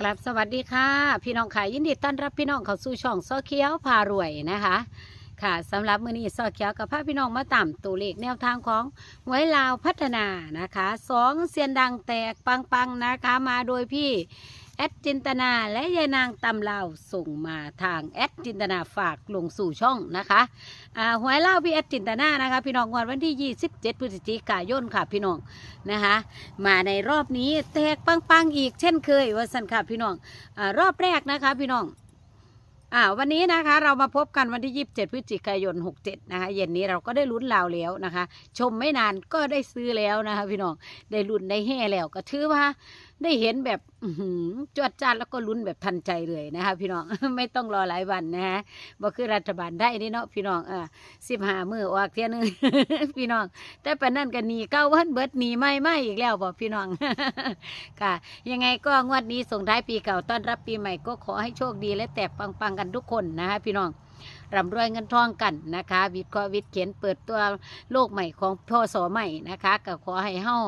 กลับสวัสดีค่ะ พี่น้องค่ะยินดีต้อนรับพี่น้องเข้าสู่ช่องซอเขียวพารวยนะคะ ค่ะสำหรับมื้อนี้ซอเขียวกับพาพี่น้องมาตามตัวเลขแนวทางของหวยลาวพัฒนานะคะสองเสียนดังแตกปังๆนะคะ มาโดยพี่ แอดจินตนาและยายนางตำลาวส่งมาทางแอดจินตนาฝากลงสู่ช่องนะคะอ่าหวยเล่าพี่แอดจินตนานะคะ พี่น้องงวดวันที่ 27 พฤศจิกายนค่ะพี่น้องนะคะ มาในรอบนี้แตกปังๆอีกเช่นเคยว่าสันค่ะพี่น้องอารอบแรกนะคะพี่น้องอ่าวันนี้นะคะเรามาพบกันวันที่ 27 พฤศจิกายน 67 นะคะ เย็นนี้เราก็ได้ลุ้นลาวแล้วนะคะ ชมไม่นานก็ได้ซื้อแล้วนะคะ พี่น้องได้ลุ้นได้แห่แล้วก็ถือว่าได้เห็นแบบจวดจ้านแล้วก็ลุ้นแบบทันใจเลยนะคะพี่น้อง ไม่ต้องรอหลายวันนะคะบ่คือรัฐบาลได้นี่เนาะพี่น้องอ่าสิบห้ามือออกเที่ยนึงพี่น้อง แต่ปนนั้นก็หนีเก้าวันเบิดหนีไม่ไม่อีกแล้วบอกพี่น้องค่ะ ยังไงก็งวดนี้ส่งท้ายปีเก่าต้อนรับปีใหม่ก็ขอให้โชคดีและแตกปังๆกันทุกคนนะคะพี่น้อง ร่ำรวยเงินทองกันนะคะวิทย์ก็วิทย์เขียนเปิดตัวโลกใหม่ของพศใหม่นะคะก็ขอให้เฮา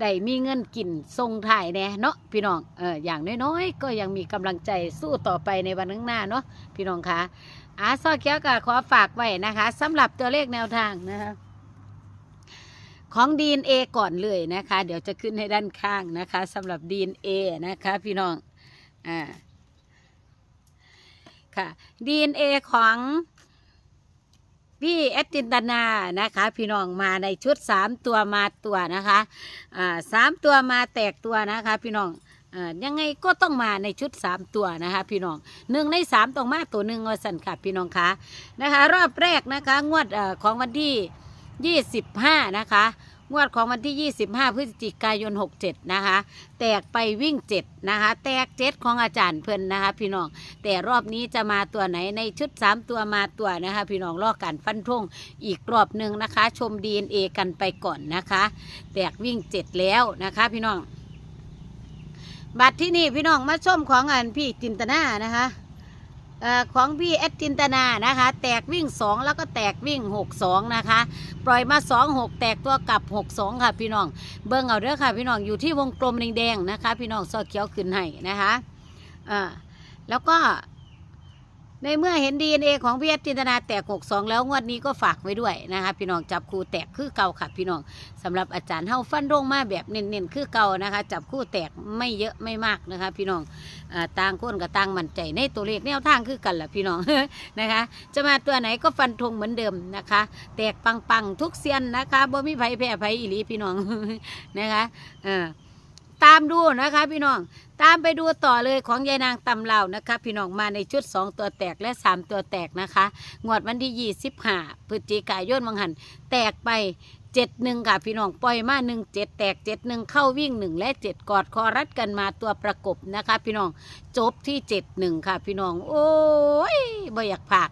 ได้มีเงินกินทรงถ่ายแน่เนาะพี่น้องเอออย่างน้อยๆ ก็ยังมีกำลังใจสู้ต่อไปในวันข้างหน้าเนาะพี่น้องคะอาซอเคียวก็ขอฝากไว้นะคะสำหรับตัวเลขแนวทางนะคะของ DNA ก่อนเลยนะคะ เดี๋ยวจะขึ้นให้ด้านข้างนะคะสำหรับ DNA นะคะพี่น้องอ่า ค่ะ DNA ของพี่แอดจินตนานะคะ พี่น้องมาในชุด3ตัวมาตัวนะคะอ่าสามตัวมาแตกตัวนะคะ พี่น้องอยังไงก็ต้องมาในชุด 3 ตัวนะคะ พี่น้องหนึ่งในสามต้องมาตัวหนึ่งวสันค่ะพี่น้องคะนะคะ รอบแรกนะคะ งวดอของวันที่ 25 นะคะ งวดของวันที่ 25 พฤศจิกายน 67 นะคะ แตกไปวิ่ง 7 นะคะ แตก 7 ของอาจารย์เพิ่นนะคะ พี่น้อง แต่รอบนี้จะมาตัวไหนในชุด 3 ตัวมาตัวนะคะ พี่น้องรอการฟันธงอีกรอบหนึ่งนะคะ ชม DNA กันไปก่อนนะคะ แตกวิ่ง 7 แล้วนะคะ พี่น้อง บัตรที่นี่พี่น้องมาชมของอันพี่จินตนานะคะของพี่แอดจินตนานะคะ แตกวิ่ง 2 แล้วก็แตกวิ่ง 6 2 นะคะ ปล่อยมา2 6แตกตัวกลับ 6 2 ค่ะพี่น้อง เบิ้งเอาเด้อค่ะพี่น้องอยู่ที่วงกลมแดงๆนะคะ พี่น้องซอเขียวขึ้นให้นะคะอ่าแล้วก็ ในเมื่อเห็น DNA ของพี่แอดจินตนาแตก 62 แล้วงวดนี้ก็ฝากไว้ด้วยนะคะพี่น้องจับคู่แตกคือเก่าค่ะพี่น้องสำหรับอาจารย์เฮาฟันลงมาแบบเน้นๆคือเก่านะคะ จับคู่แตกไม่เยอะไม่มากนะคะ พี่น้องอต่างคนกับต่างมั่นใจในตัวเลขแนวทางคือกันแหละพี่น้องนะคะ จะมาตัวไหนก็ฟันธงเหมือนเดิมนะคะ แตกปังๆทุกเซียนนะคะบ่มีไผแพ้ไผอีหลีพี่น้องนะคะเออ ตามดูนะคะ พี่น้องตามไปดูต่อเลยของยายนางตำเหล่านะคะ พี่น้องมาในชุด 2 ตัวแตกและ 3 ตัวแตกนะคะงวดวันที่25พฤศจิกายนวังหันแตกไป71ค่ะพี่น้องปล่อยมา1 7แตก71เข้าวิ่ง1และ7กอดคอรัดกันมาตัวประกบนะคะ พี่น้องจบที่71ค่ะ พี่น้อง โอ้ยบ่อยากพาก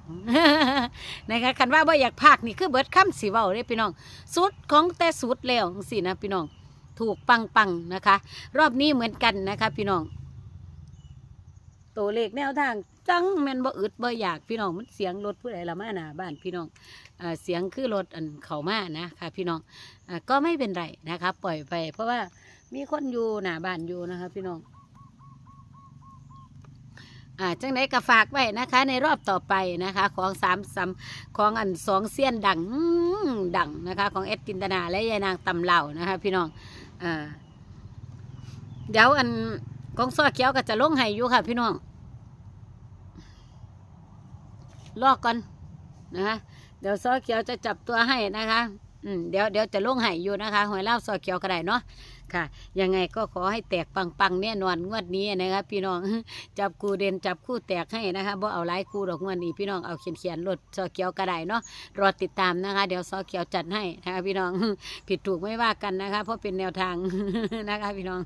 นะคะคันว่าบ่อยากพากนี่คือเบิดคำสีเว้าเลยพี่น้อง สุดของแต่สุดแล้วสินะพี่น้อง ถูกปังปังนะคะ รอบนี้เหมือนกันนะคะ พี่น้อง ตัวเลขแนวทางจังแม่นบ่อึดบ่อยากพี่น้องมันเสียงรถผู้ใดละมาหนาบ้านพี่น้องอ่าเสียงคือรถอันเขามานะคะพี่น้องอก็ไม่เป็นไรนะคะ ปล่อยไป เพราะว่ามีคนอยู่หนาบ้านอยู่นะคะ พี่น้องอจังไดก็ฝากไว้นะคะ ในรอบต่อไปนะคะ ของสามสามของอันสองเซียนดังดังนะคะ ของเอ็ดจินตนาและยายนางตำเหล่านะคะ พี่น้อง อ่าเดี๋ยวอันกองซอเขียวก็จะลงให้อยู่ค่ะ พี่น้องลอก่อนนะคะเดี๋ยวซอเขียวจะจับตัวให้นะคะ อืมเดี๋ยวเดี๋ยวจะลงให้อยู่นะคะหวยเล่าซอเขียวก็ได้เนาะค่ะ ยังไงก็ขอให้แตกปังๆแน่นอนงวดนี้นะคะพี่น้องจับคู่เด่นจับคู่แตกให้นะคะบ่เอาหลายคู่ดอกงวดนี้พี่น้องเอาเขียนเขียนๆรถซอเขียวก็ได้เนาะรอติดตามนะคะ เดี๋ยวซอเขียวจัดให้นะคะพี่น้องผิดถูกไม่ว่ากันนะคะ เพราะเป็นแนวทางนะคะพี่น้อง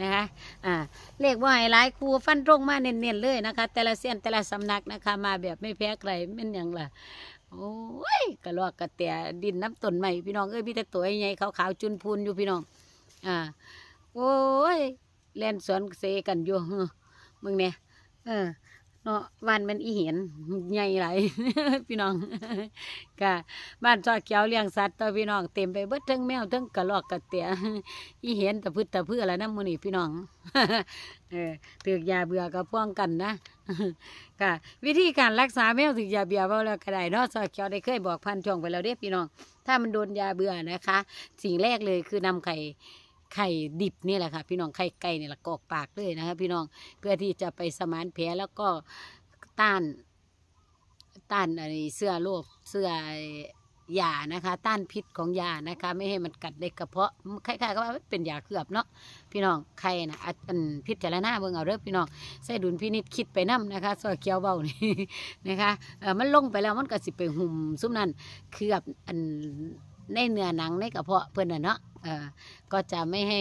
นะคะอ่าเลขว่าให้หลายคู่ฟันตรงมาเน้นๆเลยนะคะ แต่ละเส้นแต่ละสำนักนะคะ มาแบบไม่แพ้ใครเป็นอย่างล่ะ โอ้ยกระลอกกระแตดินน้ำต้นใหม่พี่น้องเอ้ยพี่แต่ตัวใหญ่ขาวๆจุนพูนอยู่พี่น้อง อ่า โอ้ยเล่นสวนเซกันอยู่มึงเนี่ยเออ เนาะวันมันอีเห็นใหญ่หลายพี่น้องก็บ้านซอยเขียวเลี้ยงสัตว์ต่อพี่น้องเต็มไปเบิดทั้งแมวทั้งกระรอกกระเตียอีเห็นแต่พืชแต่เพื่อะไรนะมื้อนี้พี่น้องเออถือยาเบื่อก็พ่วงกันนะค่ะ วิธีการรักษาแมวถือยาเบื่อเบาแล้วก็ได้เนาะซอยเขียวได้เคยบอกพันช่องไปแล้วเด้พี่น้อง ถ้ามันโดนยาเบื่อนะคะ สิ่งแรกเลยคือนำไข่ ไข่ดิบนี่แหละค่ะ พี่น้องไข่ไก่นี่แหละกอกปากเลยนะคะพี่น้องเพื่อที่จะไปสมานแผลแล้วก็ต้านต้านอะไรเสื้อโรคเสื้อยานะคะ ต้านพิษของยานะคะ ไม่ให้มันกัดในกระเพาะคล้ายๆกับว่าเป็นยาเคลือบเนาะพี่น้องใครนะอะอันพิษจารณาเบิ่งเอาเด้อพี่น้องใส่ดุลพินิจคิดไปนํนะคะซอยเคี้ยวเบานี่นะคะเออมันลงไปแล้วมันก็สิไปหุ่มซุ้มนั่นเคลือบอันในเนื้อหนังในกระเพาะเพิ่อนน่ะเนาะ ก็จะไม่ให้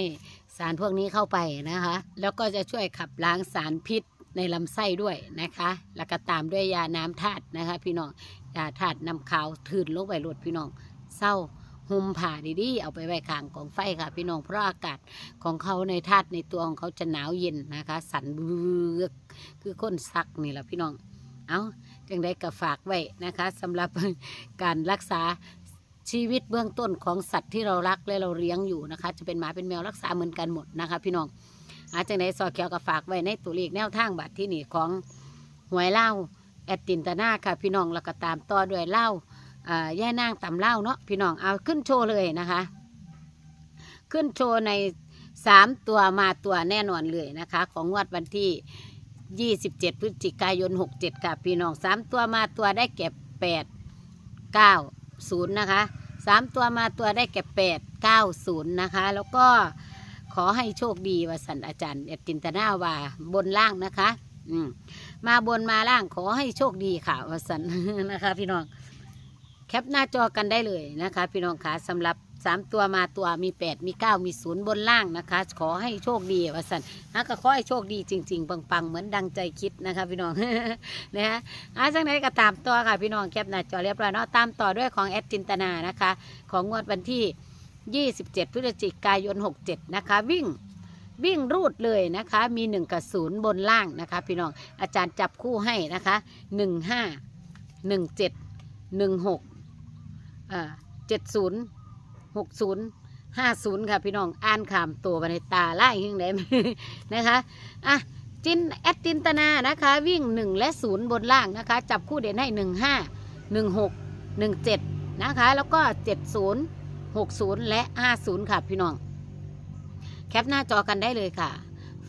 สารพวกนี้เข้าไปนะคะ แล้วก็จะช่วยขับล้างสารพิษในลำไส้ด้วยนะคะ แล้วก็ตามด้วยยาน้ำธาตุนะคะ พี่น้องยาธาตุนำขาวถืนลงไปรดพี่น้องเศร้าหุมผ่าดีๆ เอาไปไว้ข้างกองไฟค่ะ พี่น้องเพราะอากาศของเขาในธาตุในตัวของเขาจะหนาวเย็นนะคะ สั่นเบือกคือก้นซักนี่แหละพี่น้องเอาจังได้ก็ฝากไว้นะคะสำหรับการรักษา ชีวิตเบื้องต้นของสัตว์ที่เรารักและเราเลี้ยงอยู่นะคะ จะเป็นหมาเป็นแมวรักษาเหมือนกันหมดนะคะ พี่น้องอาจังได้ซอเขียวก็ฝากไว้ในตัวเลขแนวทางบัตรที่นี่ของหวยเล่าแอดตินตานาค่ะ พี่น้องแล้วก็ตามต่อด้วยเล่าอ่าย่านางตำเล่าเนาะพี่น้องเอาขึ้นโชว์เลยนะคะ ขึ้นโชว์ในสามตัวมาตัวแน่นอนเลยนะคะ ของงวดวันที่ 27 พฤศจิกายน 67 ค่ะ พี่น้องสามตัวมาตัวได้แก่8 9 0นะคะสามตัวมาตัวได้แก่8 9 0นะคะ แล้วก็ขอให้โชคดีวสันอาจารย์เอดจินตนาว่าบนล่างนะคะอืมมาบนมาล่างขอให้โชคดีค่ะวสันนะคะ พี่น้องแคปหน้าจอกันได้เลยนะคะ พี่น้องคะสำหรับ สามตัวมาตัวมีแปดมีเก้ามีศูนย์บนล่างนะคะ ขอให้โชคดีวสันฮะก็ขอให้โชคดีจริง ๆ ปังๆ เหมือนดังใจคิดนะคะพี่น้องนะฮะอาจังไหนก็ตามต่อค่ะพี่น้องแคปหน้าจอเรียบร้อยเนาะตามต่อด้วยของแอดจินตนานะคะ ของงวดวันที่ 27 พฤศจิกายน 67 นะคะ วิ่งวิ่งรูดเลยนะคะ มี 1 กับ 0 บนล่างนะคะ พี่น้องอาจารย์จับคู่ให้นะคะ 15 17 16อ่าเจ็ดศูนย์ หกศูนย์ห้าศูนย์ค่ะพี่น้องอ่านขามตัวบันตาไล่ยังไงนะคะอะจินแอดจินตนานะคะ วิ่งหนึ่งและศูนย์บนล่างนะคะ จับคู่เด่นให้หนึ่งห้าหนึ่งหกหนึ่งเจ็ดนะคะ แล้วก็เจ็ดศูนย์หกศูนย์และห้าศูนย์ค่ะพี่น้อง แคปหน้าจอกันได้เลยค่ะ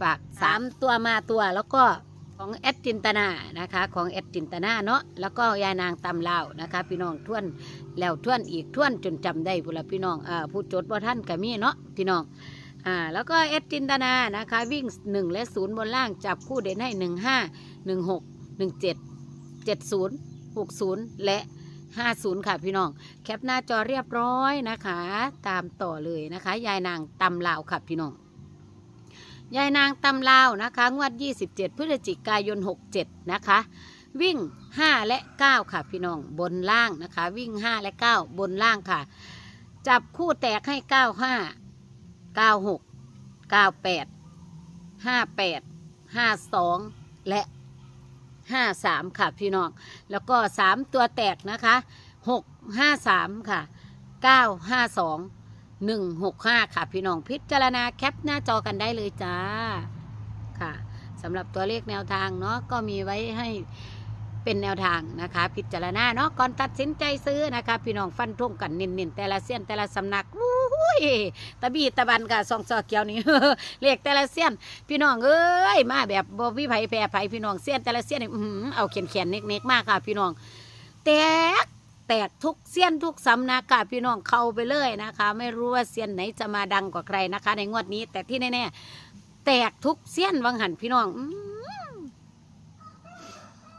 ฝากสามตัวมาตัวแล้วก็ ของแอดจินตนานะคะของแอดจินตนาเนาะแล้วก็ยายนางตำลาวนะคะพี่น้องท่วนแล้วท่วนอีกท่วนจนจำได้พุ่นละพี่น้องอ่าผู้จดว่าท่านก็มีเนาะพี่น้องอ่าแล้วก็แอดจินตนานะคะวิ่งหนึ่งและศูนย์บนล่างจับคู่เด่นให้หนึ่งห้าหนึ่งหกหนึ่งเจ็ดเจ็ดศูนย์หกศูนย์และห้าศูนย์ค่ะพี่น้อง แคปหน้าจอเรียบร้อยนะคะ ตามต่อเลยนะคะ ยายนางตำลาวค่ะพี่น้อง ยายนางตำลาวนะคะ งวด 27 พฤศจิกายน 67 นะคะ วิ่ง 5 และ 9 ค่ะพี่น้องบนล่างนะคะ วิ่ง 5 และ 9 บนล่างค่ะ จับคู่แตกให้ 95 96 98 58 52 และ 53 ค่ะพี่น้อง แล้วก็ 3 ตัวแตกนะคะ 6 53 ค่ะ 952 นึ่งหกห้าค่ะ พี่น้องพิจารณาแคปหน้าจอกันได้เลยจ้าค่ะสำหรับตัวเลขแนวทางเนาะก็มีไว้ให้เป็นแนวทางนะคะ พิจารณาเนาะก่อนตัดสินใจซื้อนะคะ พี่น้องฟันทุ่งกันเน้นแต่ละเสี้ยนแต่ละสำนักอุ้ยตะบีตะบันกับซองซอเกียวนี่เลขแต่ละเสี้ยน พี่น้องเอ้ยมาแบบบวิไผ่แพรไผ่พี่น้องเสี้ยนแต่ละเสี้ยนนี่อื้อหือเอาเขียนเขียนๆเน็กๆมากค่ะ พี่น้องแตก แตกทุกเสี้ยนทุกสำนักค่ะพี่น้องเข้าไปเลยนะคะ ไม่รู้ว่าเสี้ยนไหนจะมาดังกว่าใครนะคะ ในงวดนี้ แต่ที่แน่ๆแตกทุกเสี้ยนวังหันพี่น้องอื้อ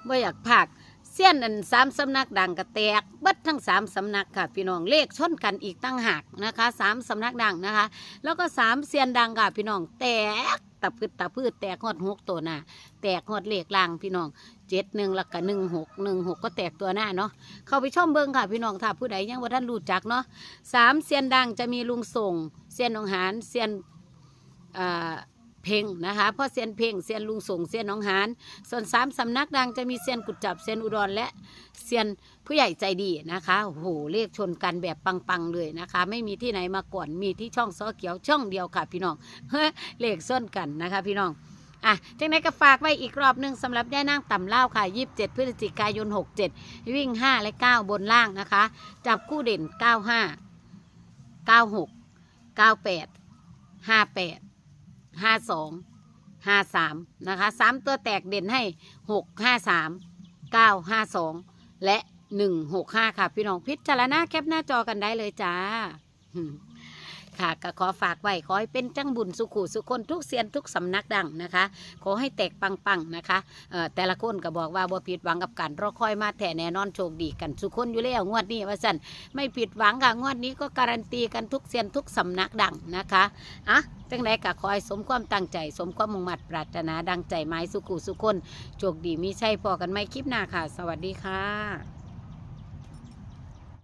ว่อยากพากเสี้ยนอันสามสำนักดังก็แตกเบิดทั้งสามสำนักค่ะพี่น้องเลขชนกันอีกตั้งหากนะคะสามสำนักดังนะคะ แล้วก็สามเสี้ยนดังค่ะพี่น้องแตกตะพืชตะพืชแตกหอดหกตัวหน้าแตกหอดเหล็กล่างพี่น้องเจ็ดหนึ่งแล้วก็หนึ่งหกหนึ่งหกก็แตกตัวหน้าเนาะเข้าไปช่อมเบิ้งค่ะพี่น้องถ้าผู้ใดยังว่าท่านรู้จักเนาะสามเซียนดังจะมีลุงส่งเซียนหนองหานเซียนอ่า เพ่งนะคะพราะเซียนเพ่งเซียนลุงส่งเซียนน้องหานส่วนสามสำนักดังจะมีเซียนกุดจับเซียนอุดรและเซียนผู้ใหญ่ใจดีนะคะโอ้โหเลขชนกันแบบปังๆเลยนะคะ ไม่มีที่ไหนมาก่อนมีที่ช่องซอเขียวช่องเดียวค่ะพี่น้องเลขส้นกันนะคะพี่น้องอะจังไหนก็ฝากไว้อีกรอบหนึ่งสำหรับย่านั่งต่ำเล่าค่ะ 27 พฤศจิกายน 67 วิ่ง 5 และ 9 บนล่างนะคะ จับคู่เด่น 95 96 98 58 ห้าสองห้าสามนะคะสามตัวแตกเด่นให้หกห้าสามเก้าห้าสองและหนึ่งหกห้าค่ะ พี่น้องพิจารณาแคปหน้าจอกันได้เลยจ้า ค่ะก็ขอฝากไว้ขอให้เป็นจังบุญสุขุสุคนทุกเสียนทุกสำนักดังนะคะ ขอให้แตกปังๆนะคะแต่ละคนก็บอกว่าบ่ผิดหวังกับการรอคอยมาแต่แน่นอนโชคดีกันสุคนอยู่แล้วงวดนี้ว่าสันไม่ผิดหวังค่ะงวดนี้ก็การันตีกันทุกเสียนทุกสำนักดังนะคะอะจังไดก็ขอให้สมความตั้งใจ สมความมุ่งมั่นปรารถนาดังใจไม้สุขุสุคนโชคดีมีใช่พอกันไหมคลิปหน้าค่ะ สวัสดีค่ะ